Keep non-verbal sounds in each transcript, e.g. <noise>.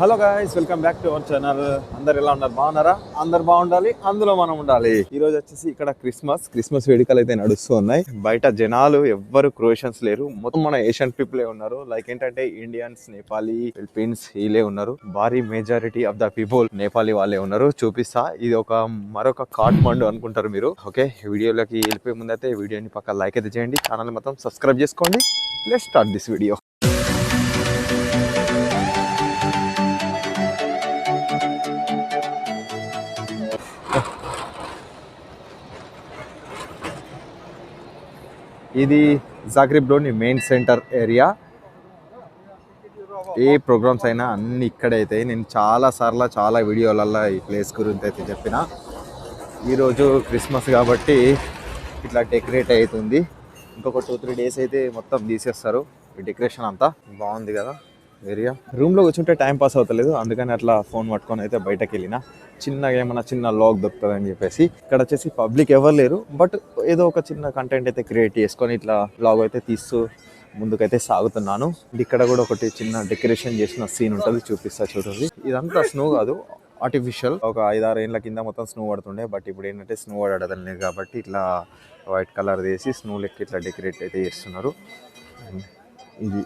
Hello guys welcome back to our channel. అందరు ఎలా ఉన్నారు? బాగున్నారా? అందరు బాగుండాలి అందులో మనం ఉండాలి. ఈ రోజు వచ్చేసి ఇక్కడ క్రిస్మస్ క్రిస్మస్ వేడుకలు అయితే నడుస్తూ ఉన్నాయి బయట జనాలు ఎవ్వరు క్రోషన్స్ లేరు. మొత్తం మన ఏషియన్ పీపులే ఉన్నారు. లైక్ ఏంటంటే ఇండియన్స్ నేపాలీ ఫిలిపీన్స్ వీళ్ళే ఉన్నారు. భారీ majority of the people Nepali వాళ్ళే ఉన్నారు. చూపిస్తా. ఇది ఒక మరొక కాట్మండు అనుకుంటారు మీరు. ఓకే వీడియోలోకి వెళ్ళిపోయే ముందైతే వీడియోని పక్క లైక్ అయితే చేయండి. ఛానల్ మొత్తం సబ్స్క్రైబ్ చేసుకోండి. లెట్ స్టార్ట్ దిస్ వీడియో ఇది జాగ్రిబ్లోని మెయిన్ సెంటర్ ఏరియా. ఏ ప్రోగ్రామ్స్ అయినా అన్ని ఇక్కడైతే నేను చాలాసార్లు చాలా వీడియోలలో ఈ ప్లేస్ గురించి అయితే చెప్పిన. ఈరోజు క్రిస్మస్ కాబట్టి ఇట్లా డెకరేట్ అవుతుంది. ఇంకొక టూ త్రీ డేస్ అయితే మొత్తం తీసేస్తారు. ఈ డెకరేషన్ అంతా బాగుంది కదా. ఏరియా? రూమ్లో కూర్చుంటే టైం పాస్ అవుతలేదు. అందుకని అట్లా ఫోన్ పట్టుకొని అయితే బయటకు వెళ్ళిన. చిన్నగా ఏమైనా చిన్న లాగ్ దొరుకుతుంది అని చెప్పేసి ఇక్కడ వచ్చేసి పబ్లిక్ ఎవరు లేరు. బట్ ఏదో ఒక చిన్న కంటెంట్ అయితే క్రియేట్ చేసుకొని ఇట్లా లాగ్ అయితే తీస్తూ ముందుకైతే సాగుతున్నాను. ఇక్కడ కూడా ఒకటి చిన్న డెకరేషన్ చేసిన సీన్ ఉంటుంది. చూపిస్తా చూడండి. ఇదంతా స్నో కాదు. ఆర్టిఫిషియల్ ఒక ఐదారు ఏళ్ళ కింద మొత్తం స్నో పడుతుండే. బట్ ఇప్పుడు ఏంటంటే స్నో పడడం లేదు కాబట్టి ఇట్లా వైట్ కలర్ వేసి స్నో లెక్క ఇట్లా డెకరేట్ అయితే చేస్తున్నారు. ఇది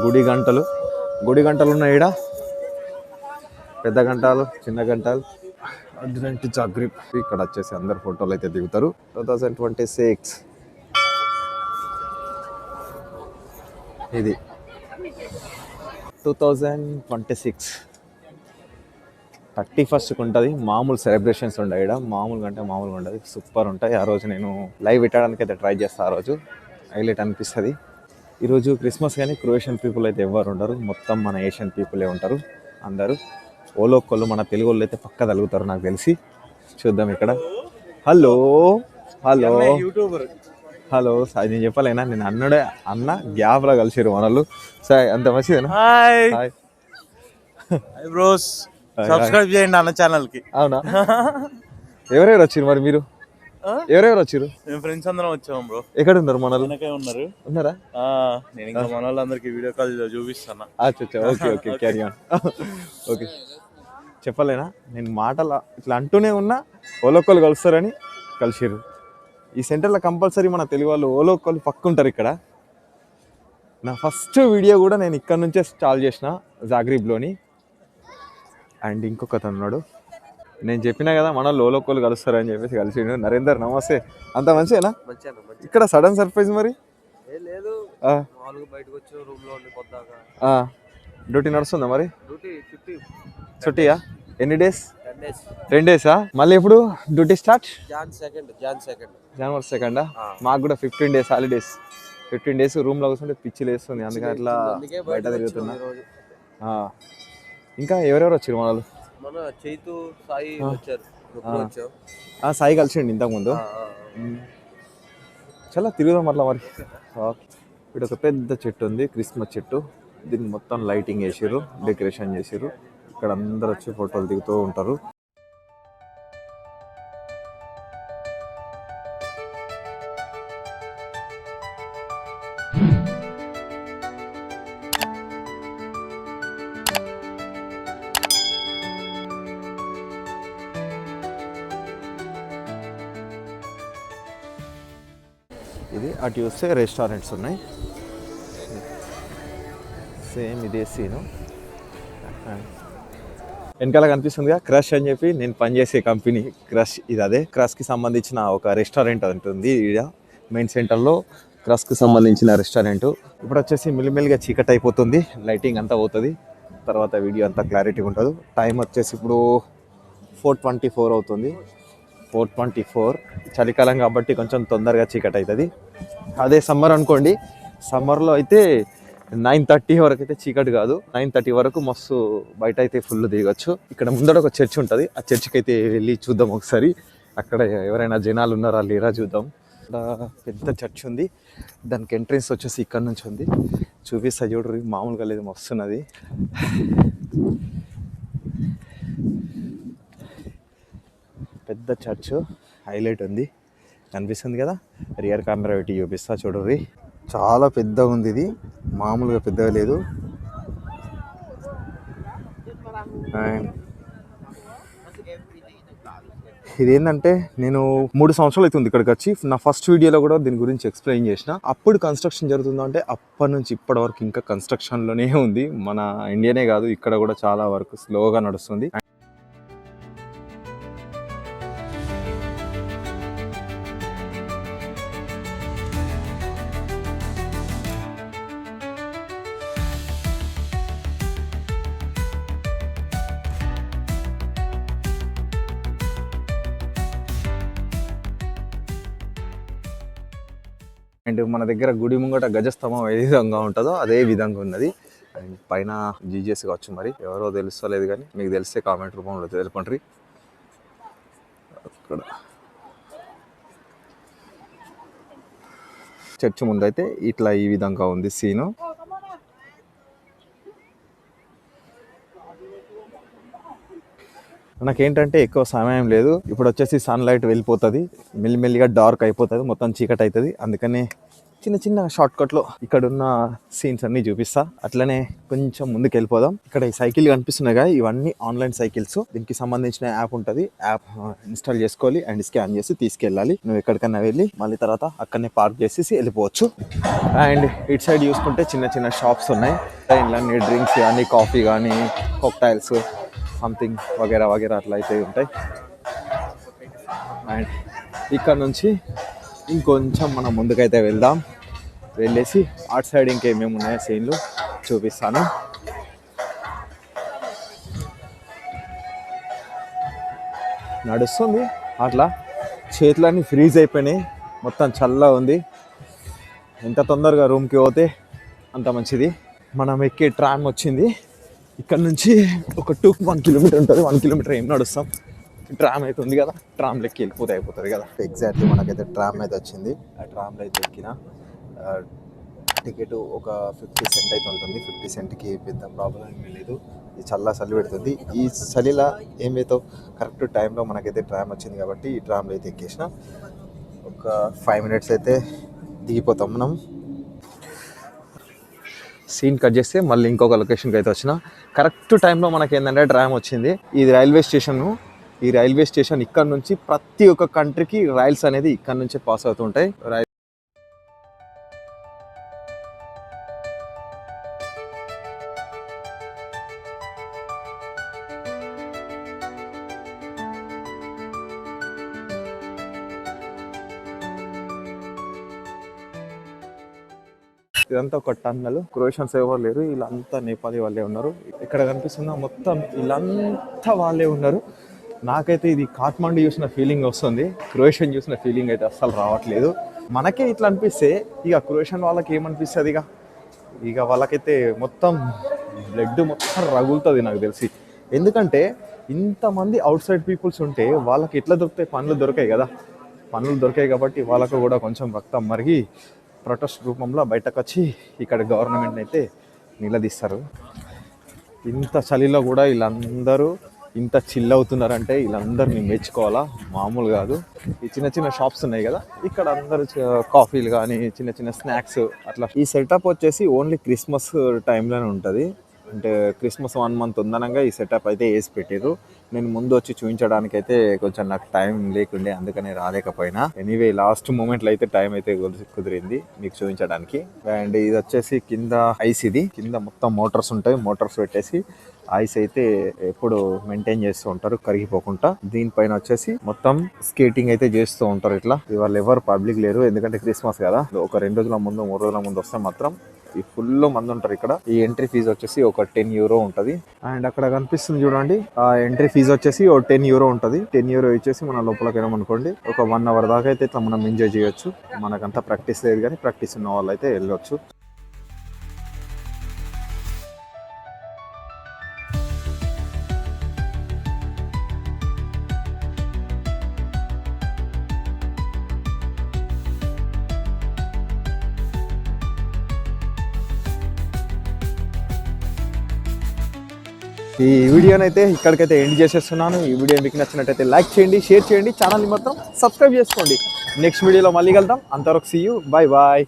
గుడి గంటలు. గుడి గంటలు ఉన్నాయి ఈడ? పెద్ద గంటలు చిన్న గంటలు? అడ్రంటి జాగ్రిప్ ఇక్కడ వచ్చేసి అందరు ఫోటోలు అయితే దిగుతారు. Two thousand twenty six. ఇది. Two thousand twenty six. Thirty ఫస్ట్కి ఉంటుంది. మామూలు సెలబ్రేషన్స్ ఉంటాయి ఇక్కడ మామూలుగా అంటే మామూలుగా ఉంటుంది సూపర్ ఉంటాయి. ఆ రోజు నేను లైవ్ పెట్టడానికి అయితే ట్రై చేస్తాను ఆ రోజు. హైలైట్ అనిపిస్తుంది. ఈరోజు క్రిస్మస్ కానీ క్రొయేషియన్ పీపుల్ అయితే ఎవరు ఉండరు. మొత్తం మన ఏషియన్ పీపులే ఉంటారు. అందరూ ఓలోకొల్లు మన తెలుగు వాళ్ళు అయితే పక్క తలుగుతారు నాకు తెలిసి. చూద్దాం ఇక్కడ. Hello hello. YouTuber? Hello sir నేను చెప్పలేనా? నేను అన్నడే అన్న గ్యాప్లో కలిసిరు మనలు సార్ అంత మంచిదేనా? హాయ్. బ్రోస్. సబ్స్క్రైబ్ చేయండి అన్న ఛానల్కి అవునా? ఎవరెవరు వచ్చారు మరి మీరు? ఎవరెవరు వచ్చారు? మేము ఫ్రెండ్స్ అందరం వచ్చాం బ్రో. ఎక్కడ ఉన్నారు వెనకే ఉన్నారు. ఉన్నారా? నేను ఇంకా మన వాళ్ళందరికి వీడియో కాల్ చూపిస్తాను అచ్చా okay okay <laughs> carry on okay. చెప్పలేనా? నేను మాటలు ఇట్లా అంటూనే ఉన్నా ఓలోక్కలు కలుస్తారని కలిసిర్రు. ఈ సెంటర్లో కంపల్సరీ మన తెలుగు వాళ్ళు ఓలోక్కలు పక్క ఉంటారు ఇక్కడ. నా ఫస్ట్ వీడియో కూడా నేను ఇక్కడ నుంచే స్టార్ట్ చేసిన జాగ్రీబ్లోని. అండ్ ఉన్నాడు నేను చెప్పినా కదా మన లోలోక్కలు కలుస్తారని చెప్పేసి కలిసిండు. నరేందర్ నమస్తే. అంత మంచిదేనా ఇక్కడ సడన్ సర్ప్రైజ్ మరి? లేదు. డ్యూటీ నడుస్తుందా మరి? చుట్టియా ఎన్ని డేస్? Ten days. మళ్ళీ ఎప్పుడు? Duty start? Jan second Jan second. జనవరి సెకండా? మాకు కూడా fifteen days holidays. Fifteen days రూమ్లో కూర్చుంటే పిచ్చి లేస్తుంది. అందుకని అట్లా బయట తిరుగుతున్నా. ఇంకా ఎవరెవరు వచ్చారు మనలు మన చైతు సాయి వచ్చారు. సాయి కలిసిండి ఇంతకుముందు. చాలా తిరుగుదాం అట్లా మరి. ఇక్కడ ఒక పెద్ద చెట్టు ఉంది క్రిస్మస్ చెట్టు. దీన్ని మొత్తం లైటింగ్ వేసారు డెకరేషన్ చేసారు ఇక్కడ అందరు వచ్చి ఫోటోలు దిగుతూ ఉంటారు. ఇది. అటు చూస్తే రెస్టారెంట్స్ ఉన్నాయి. సేమ్ ఇదే సీను. వెనకాల కనిపిస్తుందిగా క్రష్ అని చెప్పి నేను పనిచేసే కంపెనీ. క్రష్ ఇది అదే. క్రష్కి సంబంధించిన ఒక రెస్టారెంట్ ఉంటుంది ఇక్కడ మెయిన్ సెంటర్లో క్రష్కి సంబంధించిన రెస్టారెంట్. ఇప్పుడు వచ్చేసి మిల్లిమిల్లిగా చీకటి అయిపోతుంది. లైటింగ్ అంతా పోతుంది. తర్వాత వీడియో అంతా క్లారిటీ ఉంటుంది. టైం వచ్చేసి ఇప్పుడు ఫోర్ ట్వంటీ ఫోర్ అవుతుంది. Four twenty four. చలికాలం కాబట్టి కొంచెం తొందరగా చీకటి అవుతుంది అదే సమ్మర్ అనుకోండి సమ్మర్లో అయితే నైన్ థర్టీ వరకు అయితే చీకటి కాదు. నైన్ థర్టీ వరకు మస్తు బయట అయితే ఫుల్ దిగొచ్చు. ఇక్కడ ముందర ఒక చర్చ్ ఉంటుంది. ఆ చర్చ్కి అయితే వెళ్ళి చూద్దాం ఒకసారి. అక్కడ ఎవరైనా జనాలు ఉన్నారా లేరా చూద్దాం. ఇక్కడ పెద్ద చర్చ్ ఉంది. దానికి ఎంట్రెన్స్ వచ్చేసి ఇక్కడ నుంచి ఉంది. చూపిస్తా చూడరు మామూలుగా లేదు మస్తున్నది. పెద్ద చర్చ్ హైలైట్ ఉంది. కనిపిస్తుంది కదా? రియర్ కెమెరా పెట్టి చూపిస్తా చూడరి చాలా పెద్దగా ఉంది ఇది. మామూలుగా పెద్దగా లేదు. అండ్ ఇదేంటంటే నేను మూడు సంవత్సరాలు అవుతుంది ఇక్కడికి వచ్చి. నా ఫస్ట్ వీడియోలో కూడా దీని గురించి ఎక్స్ప్లెయిన్ చేసిన. అప్పుడు కన్స్ట్రక్షన్ జరుగుతుందా అంటే అప్పటి నుంచి ఇప్పటి వరకు ఇంకా కన్స్ట్రక్షన్లోనే ఉంది. మన ఇండియానే కాదు ఇక్కడ కూడా చాలా వరకు స్లోగా నడుస్తుంది. అండ్ మన దగ్గర గుడి ముంగట గజస్తంభం ఏ విధంగా ఉంటుందో అదే విధంగా ఉన్నది. అండ్ పైన జీజీఎస్ కావచ్చు మరి ఎవరో తెలుస్తలేదు కానీ మీకు తెలిస్తే కామెంట్ రూపంలో తెలుపండి. అక్కడ. చర్చ్ ముందైతే ఇట్లా ఈ విధంగా ఉంది సీను. నాకేంటంటే ఎక్కువ సమయం లేదు. ఇప్పుడు వచ్చేసి సన్లైట్ వెళ్ళిపోతుంది. మెల్లిమెల్లిగా డార్క్ అయిపోతుంది. మొత్తం చీకటి అవుతుంది అందుకనే చిన్న చిన్న షార్ట్ కట్లో సీన్స్ అన్ని చూపిస్తా. అట్లనే కొంచెం ముందుకు వెళ్ళిపోదాం ఇక్కడ ఈ సైకిల్ కనిపిస్తున్నాయి కదా ఇవన్నీ ఆన్లైన్ సైకిల్స్ దీనికి సంబంధించిన యాప్ ఉంటుంది. యాప్ ఇన్స్టాల్ చేసుకోవాలి అండ్ స్కాన్ చేసి తీసుకెళ్ళాలి. నువ్వు ఎక్కడికైనా వెళ్ళి మళ్ళీ తర్వాత అక్కడనే పార్క్ చేసేసి వెళ్ళిపోవచ్చు. అండ్ ఇటు సైడ్ చూసుకుంటే చిన్న చిన్న షాప్స్ ఉన్నాయి. ఇంట్లో డ్రింక్స్ కానీ కాఫీ కానీ కాక్టైల్స్ సంథింగ్ వగేరా వగేరా అట్లా అయితే ఉంటాయి. అండ్ ఇక్కడ నుంచి ఇంకొంచెం మనం ముందుకైతే వెళ్దాం. వెళ్ళేసి అటు సైడ్ ఇంకేమేమి ఉన్నాయో సీన్లు చూపిస్తాను. నడుస్తుంది. అట్లా చేతులన్నీ ఫ్రీజ్ అయిపోయినాయి. మొత్తం చల్లగా ఉంది. ఎంత తొందరగా రూమ్కి పోతే అంత మంచిది. మనం ఎక్కే ట్రామ్ వచ్చింది. ఇక్కడ నుంచి ఒక టూ వన్ కిలోమీటర్ ఉంటుంది. వన్ కిలోమీటర్ ఏం నడుస్తాం? ట్రామ్ అయితే ఉంది కదా. ట్రామ్ లెక్కి వెళ్ళిపోతే అయిపోతుంది కదా. ఎగ్జాక్ట్లీ మనకైతే ట్రామ్ అయితే వచ్చింది. ఆ ట్రామ్లో అయితే ఎక్కిన. టికెట్ ఒక ఫిఫ్టీ సెంట్ అయితే ఉంటుంది. ఫిఫ్టీ సెంట్కి పెద్ద ప్రాబ్లం ఏమీ లేదు. ఇది చల్ల చలి పెడుతుంది. ఈ చలిలా ఏమైతే కరెక్ట్ టైంలో మనకైతే ట్రామ్ వచ్చింది కాబట్టి ఈ ట్రామ్లో అయితే ఎక్కేసిన. ఒక ఫైవ్ మినిట్స్ అయితే దిగిపోతాం మనం. సీన్ కట్ చేస్తే మళ్ళీ ఇంకొక లొకేషన్కి అయితే వచ్చిన. కరెక్ట్ టైంలో మనకి ఏంటంటే ట్రామ్ వచ్చింది. ఇది రైల్వే స్టేషన్ ఈ రైల్వే స్టేషన్ ఇక్కడ నుంచి ప్రతి ఒక్క కంట్రీకి రైల్స్ అనేది ఇక్కడ నుంచే పాస్ అవుతుంటాయి ఇదంతా ఒక టన్నల్. క్రొయేషన్స్ ఎవరు లేరు. వీళ్ళంతా నేపాలీ వాళ్ళే ఉన్నారు. ఇక్కడ కనిపిస్తున్న మొత్తం వీళ్ళంతా వాళ్ళే ఉన్నారు. నాకైతే ఇది కాట్మండు చూసిన ఫీలింగ్ వస్తుంది. క్రొయేషన్ చూసిన ఫీలింగ్ అయితే అస్సలు రావట్లేదు. మనకే ఇట్లా అనిపిస్తే ఇక క్రొయేషన్ వాళ్ళకి ఏమనిపిస్తుంది ఇక? ఇక వాళ్ళకైతే మొత్తం బ్లడ్ మొత్తం రగులుతుంది నాకు తెలిసి. ఎందుకంటే ఇంతమంది అవుట్ సైడ్ పీపుల్స్ ఉంటే వాళ్ళకి ఎట్లా దొరుకుతాయి? పనులు దొరికాయి కదా. పనులు దొరికాయి కాబట్టి వాళ్ళకు కూడా కొంచెం రక్తం మరిగి ప్రొటెస్ట్ రూపంలో బయటకు వచ్చి ఇక్కడ గవర్నమెంట్ అయితే నిలదీస్తారు. ఇంత చలిలో కూడా వీళ్ళందరూ ఇంత చిల్ అవుతున్నారంటే వీళ్ళందరినీ మెచ్చుకోవాలా? మామూలు కాదు. ఈ చిన్న చిన్న షాప్స్ ఉన్నాయి కదా ఇక్కడ అందరూ కాఫీలు కానీ చిన్న చిన్న స్నాక్స్ అట్లా. ఈ సెటప్ వచ్చేసి ఓన్లీ క్రిస్మస్ టైంలోనే ఉంటుంది. అంటే క్రిస్మస్ వన్ మంత్ ఉందనంగా ఈ సెటప్ అయితే వేసి పెట్టారు నేను ముందు వచ్చి చూపించడానికి అయితే కొంచెం నాకు టైం లేకుండే అందుకని రాలేకపోయినా. ఎనీవే లాస్ట్ మూమెంట్లో అయితే టైం అయితే కుదిరింది మీకు చూపించడానికి అండ్ ఇది వచ్చేసి కింద ఐస్ ఇది. కింద మొత్తం మోటార్స్ ఉంటాయి. మోటార్స్ పెట్టేసి ఐస్ అయితే ఎప్పుడు మెయింటైన్ చేస్తూ ఉంటారు కరిగిపోకుండా. దీనిపైన వచ్చేసి మొత్తం స్కేటింగ్ అయితే చేస్తూ ఉంటారు ఇట్లా. ఇవాళ ఎవరు పబ్లిక్ లేరు ఎందుకంటే క్రిస్మస్ కదా. ఒక రెండు రోజుల ముందు మూడు రోజుల ముందు వస్తే మాత్రం ఈ ఫుల్ మంది ఉంటారు ఇక్కడ. ఈ ఎంట్రీ ఫీజు వచ్చేసి ఒక టెన్ యూరో ఉంటది. అండ్ అక్కడ కనిపిస్తుంది చూడండి ఆ ఎంట్రీ ఫీజు వచ్చేసి ఒక టెన్ యూరో ఉంటది. టెన్ యూరో ఇచ్చేసి మన లోపలికి వెళ్ళాం అనుకోండి ఒక వన్ అవర్ దాకా అయితే ఇట్లా మనం ఎంజాయ్ చేయొచ్చు. మనకంతా ప్రాక్టీస్ లేదు కానీ ప్రాక్టీస్ ఉన్న వాళ్ళు అయితే వెళ్ళొచ్చు. ఈ వీడియోని అయితే ఇక్కడికైతే ఎండ్ చేసేస్తున్నాను. ఈ వీడియో మీకు నచ్చినట్టయితే లైక్ చేయండి షేర్ చేయండి. ఛానల్ని మొత్తం సబ్స్క్రైబ్ చేసుకోండి. నెక్స్ట్ వీడియోలో మళ్ళీ కలుద్దాం. అంతవరకు సీ యూ బాయ్ బాయ్